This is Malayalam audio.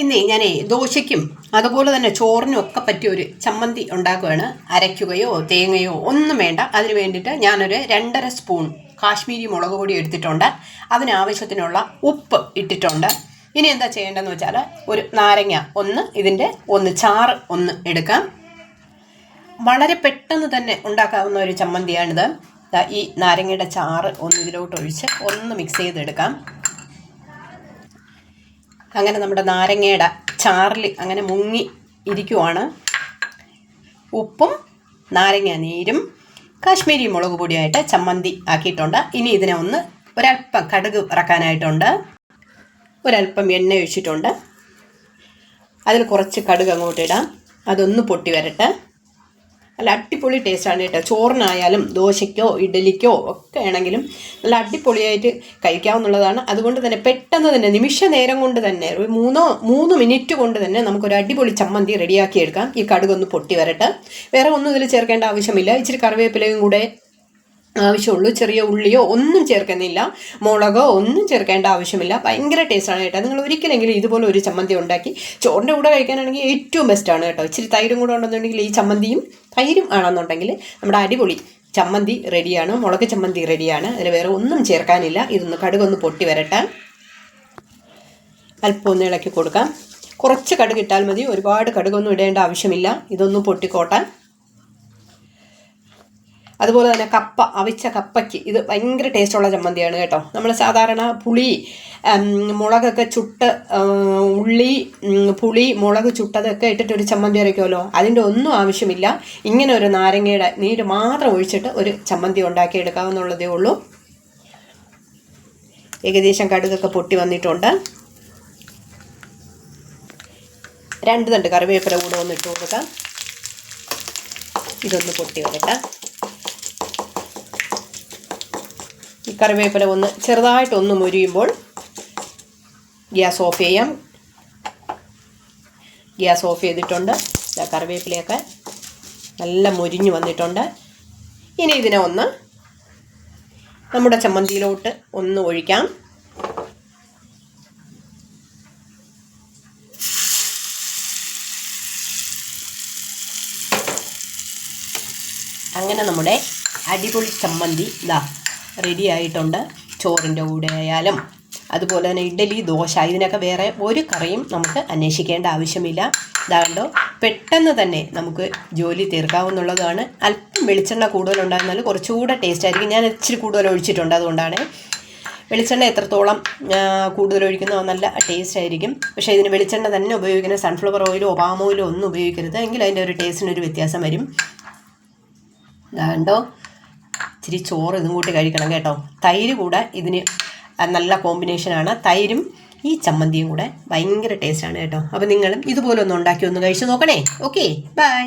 ഇന്നേ ഞാൻ ദോശയ്ക്കും അതുപോലെ തന്നെ ചോറിനും ഒക്കെ പറ്റിയ ഒരു ചമ്മന്തി ഉണ്ടാക്കുകയാണ്. അരയ്ക്കുകയോ തേങ്ങയോ ഒന്നും വേണ്ട. അതിന് വേണ്ടിയിട്ട് ഞാനൊരു രണ്ടര സ്പൂൺ കാശ്മീരി മുളക് പൊടി എടുത്തിട്ടുണ്ട്. അതിനാവശ്യത്തിനുള്ള ഉപ്പ് ഇട്ടിട്ടുണ്ട്. ഇനി എന്താ ചെയ്യേണ്ടതെന്ന് വെച്ചാൽ ഒരു നാരങ്ങ ഒന്ന് ഇതിന്റെ ഒന്ന് ചാറ് ഒന്ന് എടുക്കാം. വളരെ പെട്ടെന്ന് തന്നെ ഉണ്ടാക്കാവുന്ന ഒരു ചമ്മന്തിയാണിത്. ഈ നാരങ്ങയുടെ ചാറ് ഒന്ന് ഇതിലോട്ട് ഒഴിച്ച് ഒന്ന് മിക്സ് ചെയ്തെടുക്കാം. അങ്ങനെ നമ്മുടെ നാരങ്ങയുടെ ചാറിൽ അങ്ങനെ മുങ്ങി ഇരിക്കുവാണ്. ഉപ്പും നാരങ്ങ നീരും കാശ്മീരി മുളക് പൊടിയായിട്ട് ചമ്മന്തി ആക്കിയിട്ടുണ്ട്. ഇനി ഇതിനെ ഒന്ന് ഒരല്പം കടുക് ഇറക്കാനായിട്ടുണ്ട് ഒരല്പം എണ്ണ ഒഴിച്ചിട്ടുണ്ട്. അതിൽ കുറച്ച് കടുക് അങ്ങോട്ട് ഇടാം. അതൊന്ന് പൊട്ടി വരട്ടെ. നല്ല അടിപൊളി ടേസ്റ്റാണ് കേട്ടോ. ചോറിനായാലും ദോശയ്ക്കോ ഇഡലിക്കോ ഒക്കെ ആണെങ്കിലും നല്ല അടിപൊളിയായിട്ട് കഴിക്കാവുന്നതാണ്. അതുകൊണ്ട് തന്നെ പെട്ടെന്ന് തന്നെ നിമിഷ നേരം കൊണ്ട് തന്നെ ഒരു മൂന്നോ മൂന്ന് മിനിറ്റ് കൊണ്ട് തന്നെ നമുക്കൊരു അടിപൊളി ചമ്മന്തി റെഡിയാക്കി എടുക്കാം. ഈ കടുകൊന്ന് പൊട്ടി വരട്ടെ. വേറെ ഒന്നും ഇതിൽ ചേർക്കേണ്ട ആവശ്യമില്ല. ഇച്ചിരി കറിവേപ്പിലയും കൂടെ ആവശ്യമുള്ളൂ. ചെറിയ ഉള്ളിയോ ഒന്നും ചേർക്കുന്നില്ല. മുളകോ ഒന്നും ചേർക്കേണ്ട ആവശ്യമില്ല. ഭയങ്കര ടേസ്റ്റാണ് കേട്ടോ. നിങ്ങൾ ഒരിക്കലെങ്കിലും ഇതുപോലെ ഒരു ചമ്മന്തി ഉണ്ടാക്കി ചോറിന്റെ കൂടെ കഴിക്കാനാണെങ്കിൽ ഏറ്റവും ബെസ്റ്റാണ് കേട്ടോ. ഇച്ചിരി തൈരും കൂടെ ഉണ്ടെന്നുണ്ടെങ്കിൽ ഈ ചമ്മന്തിയും തൈരും ആണെന്നുണ്ടെങ്കിൽ നമ്മുടെ അടിപൊളി ചമ്മന്തി റെഡിയാണ്. മുളക് ചമ്മന്തി റെഡിയാണ്. അതിൽ വേറെ ഒന്നും ചേർക്കാനില്ല. ഇതൊന്ന് കടുകൊന്ന് പൊട്ടി വരട്ടെ. അല്പം ഒന്ന് ഇളക്കി കൊടുക്കാം. കുറച്ച് കടുക് ഇട്ടാൽ മതി. ഒരുപാട് കടുകൊന്നും ഇടേണ്ട ആവശ്യമില്ല. ഇതൊന്ന് പൊട്ടിക്കോട്ടെ. അതുപോലെ തന്നെ കപ്പ അവിച്ച കപ്പയ്ക്ക് ഇത് ഭയങ്കര ടേസ്റ്റുള്ള ചമ്മന്തിയാണ് കേട്ടോ. നമ്മൾ സാധാരണ പുളി മുളകൊക്കെ ചുട്ട് ഉള്ളി പുളി മുളക് ചുട്ടതൊക്കെ ഇട്ടിട്ട് ഒരു ചമ്മന്തി അരയ്ക്കുമല്ലോ. അതിന്റെ ഒന്നും ആവശ്യമില്ല. ഇങ്ങനെ ഒരു നാരങ്ങയുടെ നീര് മാത്രം ഒഴിച്ചിട്ട് ഒരു ചമ്മന്തി ഉണ്ടാക്കി എടുക്കാവുന്നുള്ളതേ ഉള്ളൂ. ഏകദേശം കടുകൊക്കെ പൊട്ടി വന്നിട്ടുണ്ട്. രണ്ട് തണ്ട് കറിവേപ്പില കൂടെ ഒന്ന് ഇട്ട് കൊടുക്കാം. ഇതൊന്ന് പൊട്ടി വരട്ടെ ഈ കറിവേപ്പില ഒന്ന് ചെറുതായിട്ടൊന്ന് മുരിയുമ്പോൾ ഗ്യാസ് ഓഫ് ചെയ്യാം. ഗ്യാസ് ഓഫ് ചെയ്തിട്ടുണ്ട്. കറിവേപ്പിലയൊക്കെ നല്ല മുരിഞ്ഞ് വന്നിട്ടുണ്ട്. ഇനി ഇതിനെ ഒന്ന് നമ്മുടെ ചമ്മന്തിയിലോട്ട് ഒന്ന് ഒഴിക്കാം. അങ്ങനെ നമ്മുടെ അടിപൊളി ചമ്മന്തി. ഇതാ റെഡി ആയിട്ടുണ്ട്. ചോറിന്റെ കൂടെ ആയാലും. അതുപോലെ തന്നെ ഇഡലി ദോശ ഇതിനൊക്കെ വേറെ ഒരു കറിയും നമുക്ക് അന്വേഷിക്കേണ്ട ആവശ്യമില്ല. ഇതാകണ്ടോ പെട്ടെന്ന് തന്നെ നമുക്ക് ജോലി തീർക്കാവുന്നുള്ളതാണ്. അല്പം വെളിച്ചെണ്ണ കൂടുതലുണ്ടായിരുന്നാൽ കുറച്ചുകൂടെ ടേസ്റ്റ് ആയിരിക്കും. ഞാൻ ഇച്ചിരി കൂടുതൽ ഒഴിച്ചിട്ടുണ്ട് അതുകൊണ്ടാണ്. വെളിച്ചെണ്ണ എത്രത്തോളം കൂടുതൽ ഒഴിക്കുന്നോ നല്ല ടേസ്റ്റ് ആയിരിക്കും. പക്ഷേ ഇതിന് വെളിച്ചെണ്ണ തന്നെ ഉപയോഗിക്കുന്ന സൺഫ്ലവർ ഓയിലോ ഓയിലോ ഒന്നും ഉപയോഗിക്കരുത്. എങ്കിൽ അതിന്റെ ഒരു ടേസ്റ്റിനൊരു വ്യത്യാസം വരും. ഇതാണ്ടോ ഇച്ചിരി ചോറ് ഇതും കൂട്ടി കഴിക്കണം കേട്ടോ. തൈര് കൂടെ ഇതിന് നല്ല കോമ്പിനേഷനാണ് തൈരും ഈ ചമ്മന്തിയും കൂടെ ഭയങ്കര ടേസ്റ്റാണ് കേട്ടോ. അപ്പോൾ നിങ്ങളും ഇതുപോലെ ഒന്ന് ഉണ്ടാക്കി ഒന്ന് കഴിച്ച് നോക്കണേ. Okay bye